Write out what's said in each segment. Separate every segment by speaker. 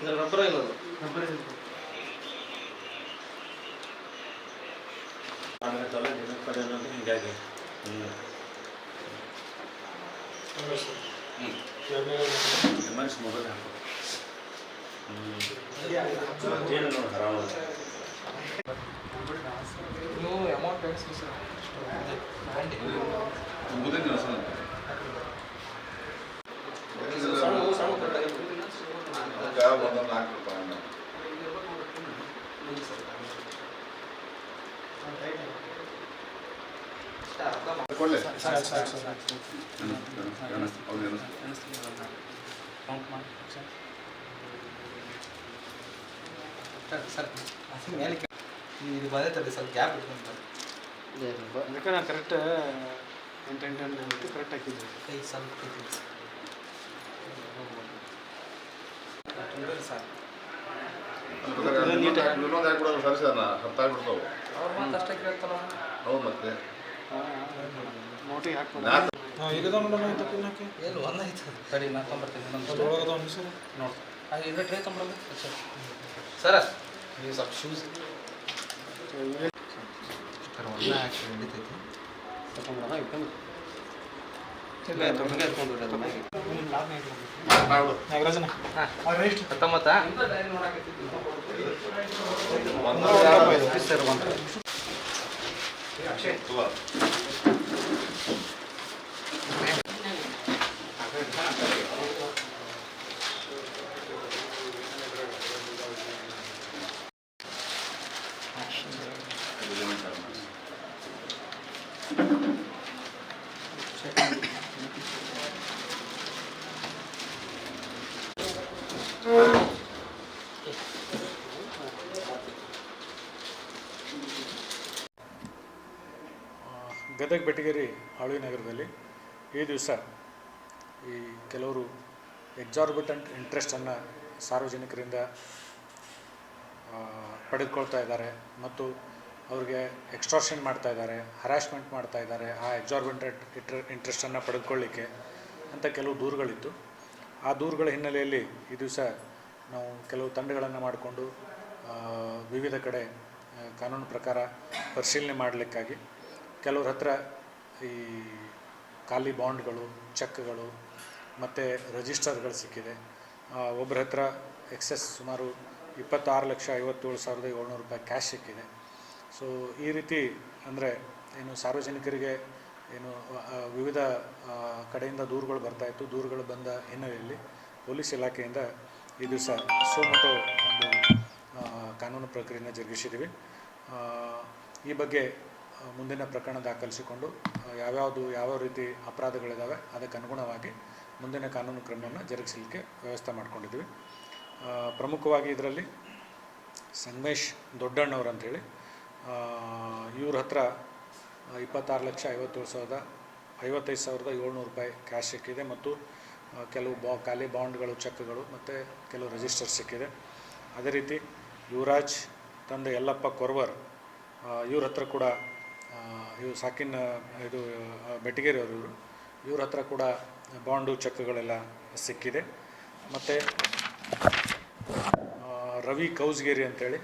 Speaker 1: ಇದ್ರ ರಬ್ಬರ್ ಇಲ್ಲ ಅದು
Speaker 2: ಆಮೇಲೆ ತಲೆ ದಿನಕ್ಕೆ ಕಡೆ ಅನ್ನೋದು ಹಿಂಗಾಗಿ ಹ್ಞೂ ಎಮ್ ಎಸ್ ಮೊಬೈಲ್ ಹಾಕು ಹ್ಞೂ ಏನು ನೋಡಿ ಆರಾಮ
Speaker 1: ನೀವು ಅಮೌಂಟ್ ಇದು ಬಂದೈತಲ್ಲ ಸ್ವಲ್ಪ ಗ್ಯಾಪ್ ಇಟ್ಕೊಂತ
Speaker 3: ಅದಕ್ಕೆ ನಾನು ಕರೆಕ್ಟ್ ಎಂಟು ಎಂಟು ಎಂಟು ಕರೆಕ್ಟ್ ಹಾಕಿದ್ದೆ
Speaker 1: ಕೈ ಸ್ವಲ್ಪ ಕೈ ಸರ್
Speaker 4: ಇನ್ನೊಂದು ಹಾಕ್ಬಿಡೋದು ಸರಿ ಸರ್
Speaker 1: ಅವ್ರು ಮತ್ತೆ ಅಷ್ಟೇ ಕೇಳ್ತಾರ
Speaker 4: ಹೌದು ಮತ್ತೆ
Speaker 3: ನೋಟಿಗೆ ಹಾಕ್ಬೋದು
Speaker 4: ನಾಲ್ಕು.
Speaker 3: ಈಗದ ಮೇಡಮ್ ಆಯ್ತು ತಿನ್ನಕ್ಕೆ?
Speaker 1: ಏನು ತೊಗೊಂಬರ್ತೀನಿ ಇನ್ನೊಂದು
Speaker 3: ಒಂದು ಸರ್
Speaker 1: ನೋಡಿ. ಅದು ಇದು ಟ್ರೇ ತೊಗೊಂಬರಲ್ಲ ಸರ್ ಸರ. ನೀವು ಸ್ವಲ್ಪ ಶೂಸ್ ಸರ್ ಒಳ್ಳೆ ಹಾಕಿ ನಡೀತೈತಿ.
Speaker 3: ಇಟ್ಕೊಂಡು
Speaker 1: ಹತ್ತೊಂಬತ್ತಾ? ಸರ್ ಒಂದು
Speaker 4: ತಗೋ. ಇದು
Speaker 5: ಗದಗ ಬೆಟಗೇರಿ ಆಳ್ವಿ ನಗರದಲ್ಲಿ ಈ ದಿವಸ ಈ ಕೆಲವರು ಎಕ್ಸಾರ್ಬಿಟೆಂಟ್ ಇಂಟ್ರೆಸ್ಟನ್ನು ಸಾರ್ವಜನಿಕರಿಂದ ಪಡೆದುಕೊಳ್ತಾ ಇದ್ದಾರೆ ಮತ್ತು ಅವ್ರಿಗೆ ಎಕ್ಸ್ಟ್ರಾಕ್ಷನ್ ಮಾಡ್ತಾ ಇದ್ದಾರೆ ಹರಾಸ್ಮೆಂಟ್ ಮಾಡ್ತಾ ಇದ್ದಾರೆ ಆ ಎಕ್ಸಾರ್ಬಿಟೆಂಟ್ ಇಟ್ರ ಇಂಟ್ರೆಸ್ಟನ್ನು ಪಡೆದುಕೊಳ್ಳಿಕ್ಕೆ ಅಂತ ಕೆಲವು ದೂರುಗಳಿತ್ತು. ಆ ದೂರುಗಳ ಹಿನ್ನೆಲೆಯಲ್ಲಿ ಈ ದಿವಸ ನಾವು ಕೆಲವು ತಂಡಗಳನ್ನು ಮಾಡಿಕೊಂಡು ವಿವಿಧ ಕಡೆ ಕಾನೂನು ಪ್ರಕಾರ ಪರಿಶೀಲನೆ ಮಾಡಲಿಕ್ಕಾಗಿ ಕೆಲವ್ರ ಹತ್ರ ಈ ಖಾಲಿ ಬಾಂಡ್ಗಳು, ಚೆಕ್ಗಳು ಮತ್ತು ರಿಜಿಸ್ಟರ್ಗಳು ಸಿಕ್ಕಿದೆ. ಒಬ್ಬರ ಹತ್ರ ಎಕ್ಸೆಸ್ ಸುಮಾರು ಇಪ್ಪತ್ತಾರು ಲಕ್ಷ ಐವತ್ತೇಳು ಸಾವಿರದ ಏಳ್ನೂರು ರೂಪಾಯಿ ಕ್ಯಾಶ್ ಸಿಕ್ಕಿದೆ. ಸೊ, ಈ ರೀತಿ ಅಂದರೆ ಏನು ಸಾರ್ವಜನಿಕರಿಗೆ ಏನು ವಿವಿಧ ಕಡೆಯಿಂದ ದೂರುಗಳು ಬರ್ತಾಯಿತ್ತು ದೂರುಗಳು ಬಂದ ಹಿನ್ನೆಲೆಯಲ್ಲಿ ಪೊಲೀಸ್ ಇಲಾಖೆಯಿಂದ ಈ ದಿವಸ ಸೋಮಟೋ ಒಂದು ಕಾನೂನು ಪ್ರಕ್ರಿಯೆಯನ್ನು ಜರುಗಿಸಿದ್ದೀವಿ. ಈ ಬಗ್ಗೆ ಮುಂದಿನ ಪ್ರಕರಣ ದಾಖಲಿಸಿಕೊಂಡು ಯಾವ್ಯಾವುದು, ಯಾವ ರೀತಿ ಅಪರಾಧಗಳಿದ್ದಾವೆ ಅದಕ್ಕೆ ಅನುಗುಣವಾಗಿ ಮುಂದಿನ ಕಾನೂನು ಕ್ರಮವನ್ನು ಜರುಗಿಸಲಿಕ್ಕೆ ವ್ಯವಸ್ಥೆ ಮಾಡ್ಕೊಂಡಿದ್ದೀವಿ. ಪ್ರಮುಖವಾಗಿ ಇದರಲ್ಲಿ ಸಂಗಮೇಶ್ ದೊಡ್ಡಣ್ಣವ್ರು ಅಂಥೇಳಿ ಇವ್ರ ಹತ್ರ ಇಪ್ಪತ್ತಾರು ಲಕ್ಷ ಐವತ್ತೇಳು ಸಾವಿರದ ಐವತ್ತೈದು ಸಾವಿರದ ಏಳ್ನೂರು ರೂಪಾಯಿ ಕ್ಯಾಶ್ ಸಿಕ್ಕಿದೆ ಮತ್ತು ಕೆಲವು ಬಾ, ಖಾಲಿ ಬಾಂಡ್ಗಳು, ಚೆಕ್ಗಳು ಮತ್ತು ಕೆಲವು ರಿಜಿಸ್ಟರ್ ಸಿಕ್ಕಿದೆ. ಅದೇ ರೀತಿ ಯುವರಾಜ್ ತಂದೆ ಯಲ್ಲಪ್ಪ ಕೊರ್ವರ್ ಇವ್ರ ಹತ್ರ ಕೂಡ ಆ, ಇವು ಸಾಕಿನ ಇದು ಬೆಟಗೇರಿ ಅವರು ಇವರು ಇವ್ರ ಹತ್ರ ಕೂಡ ಬಾಂಡು ಚೆಕ್ಗಳೆಲ್ಲ ಸಿಕ್ಕಿದೆ. ಮತ್ತು ರವಿ ಕೌಸ್ಗೇರಿ ಅಂತೇಳಿ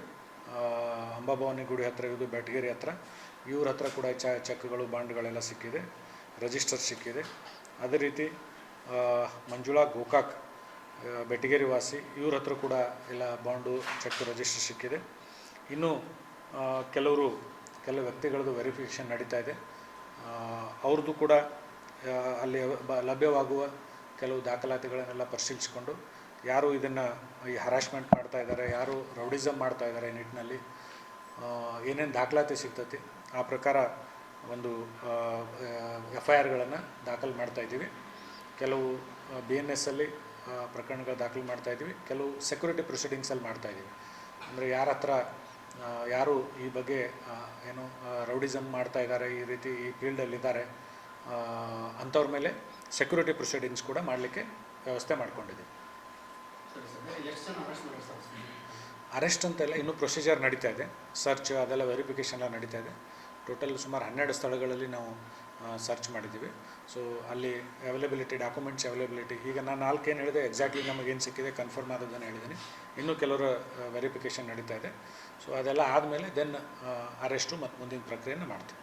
Speaker 5: ಅಂಬಾಭವಾನಿ ಗುಡಿ ಹತ್ರ ಇದು ಬೆಟಗೇರಿ ಹತ್ರ ಇವ್ರ ಹತ್ರ ಕೂಡ ಚ ಚೆಕ್ಗಳು ಬಾಂಡ್ಗಳೆಲ್ಲ ಸಿಕ್ಕಿದೆ ರಿಜಿಸ್ಟರ್ ಸಿಕ್ಕಿದೆ. ಅದೇ ರೀತಿ ಮಂಜುಳಾ ಗೋಕಾಕ್ ಬೆಟಗೇರಿ ವಾಸಿ ಇವ್ರ ಹತ್ರ ಕೂಡ ಎಲ್ಲ ಬಾಂಡು ಚೆಕ್ ರಿಜಿಸ್ಟರ್ ಸಿಕ್ಕಿದೆ. ಇನ್ನು ಕೆಲವರು ಕೆಲವು ವ್ಯಕ್ತಿಗಳದ್ದು ವೆರಿಫಿಕೇಷನ್ ನಡೀತಾ ಇದೆ. ಅವ್ರದ್ದು ಕೂಡ ಅಲ್ಲಿ ಲಭ್ಯವಾಗುವ ಕೆಲವು ದಾಖಲಾತಿಗಳನ್ನೆಲ್ಲ ಪರಿಶೀಲಿಸಿಕೊಂಡು, ಯಾರು ಇದನ್ನು ಈ ಹರಾಸ್ಮೆಂಟ್ ಮಾಡ್ತಾ ಇದ್ದಾರೆ ಯಾರು ರೌಡಿಸಮ್ ಮಾಡ್ತಾ ಇದ್ದಾರೆ ನಿಟ್ಟಿನಲ್ಲಿ ಏನೇನು ದಾಖಲಾತಿ ಸಿಗ್ತೈತಿ, ಆ ಪ್ರಕಾರ ಒಂದು ಎಫ್ ಐ ಆರ್ಗಳನ್ನು ದಾಖಲು ಮಾಡ್ತಾ ಇದ್ದೀವಿ. ಕೆಲವು ಬಿ ಎನ್ ಎಸ್ಸಲ್ಲಿ ಪ್ರಕರಣಗಳು ದಾಖಲು ಮಾಡ್ತಾ ಇದ್ದೀವಿ. ಕೆಲವು ಸೆಕ್ಯೂರಿಟಿ ಪ್ರೊಸೀಡಿಂಗ್ಸಲ್ಲಿ ಮಾಡ್ತಾ ಇದ್ದೀವಿ. ಅಂದರೆ ಯಾರ ಹತ್ರ ಯಾರು ಈ ಬಗ್ಗೆ ಏನು ರೌಡಿಸಮ್ ಮಾಡ್ತಾ ಇದ್ದಾರೆ, ಈ ರೀತಿ ಈ ಫೀಲ್ಡಲ್ಲಿದ್ದಾರೆ ಅಂಥವ್ರ ಮೇಲೆ ಸೆಕ್ಯೂರಿಟಿ ಪ್ರೊಸೀಡಿಂಗ್ಸ್ ಕೂಡ ಮಾಡಲಿಕ್ಕೆ ವ್ಯವಸ್ಥೆ ಮಾಡ್ಕೊಂಡಿದ್ದೀವಿ ಅರೆಸ್ಟ್ ಅಂತೆಲ್ಲ ಇನ್ನೂ ಪ್ರೊಸೀಜರ್ ನಡೀತಾ ಇದೆ. ಸರ್ಚ್ ಅದೆಲ್ಲ ವೆರಿಫಿಕೇಷನ್ ಎಲ್ಲ ನಡೀತಾ ಇದೆ. ಟೋಟಲ್ ಸುಮಾರು ಹನ್ನೆರಡು ಸ್ಥಳಗಳಲ್ಲಿ ನಾವು ಸರ್ಚ್ ಮಾಡಿದ್ದೀವಿ. ಸೊ ಅಲ್ಲಿ ಅವೈಲಬಿಲಿಟಿ ಡಾಕ್ಯುಮೆಂಟ್ಸ್ ಅವೈಲೇಬಿಲಿಟಿ ಈಗ ನಾನು ನಾಲ್ಕು ಏನು ಹೇಳಿದೆ ಎಕ್ಸಾಕ್ಟ್ಲಿ ನಮಗೇನು ಸಿಕ್ಕಿದೆ ಕನ್ಫರ್ಮ್ ಆದದ್ದನ್ನು ಹೇಳಿದ್ದೀನಿ. ಇನ್ನೂ ಕೆಲವರ ವೆರಿಫಿಕೇಷನ್ ನಡೀತಾ ಇದೆ. ಸೊ ಅದೆಲ್ಲ ಆದಮೇಲೆ ದೆನ್ ಅರೆಸ್ಟು ಮತ್ತು ಮುಂದಿನ ಪ್ರಕ್ರಿಯೆಯನ್ನು ಮಾಡ್ತೀವಿ.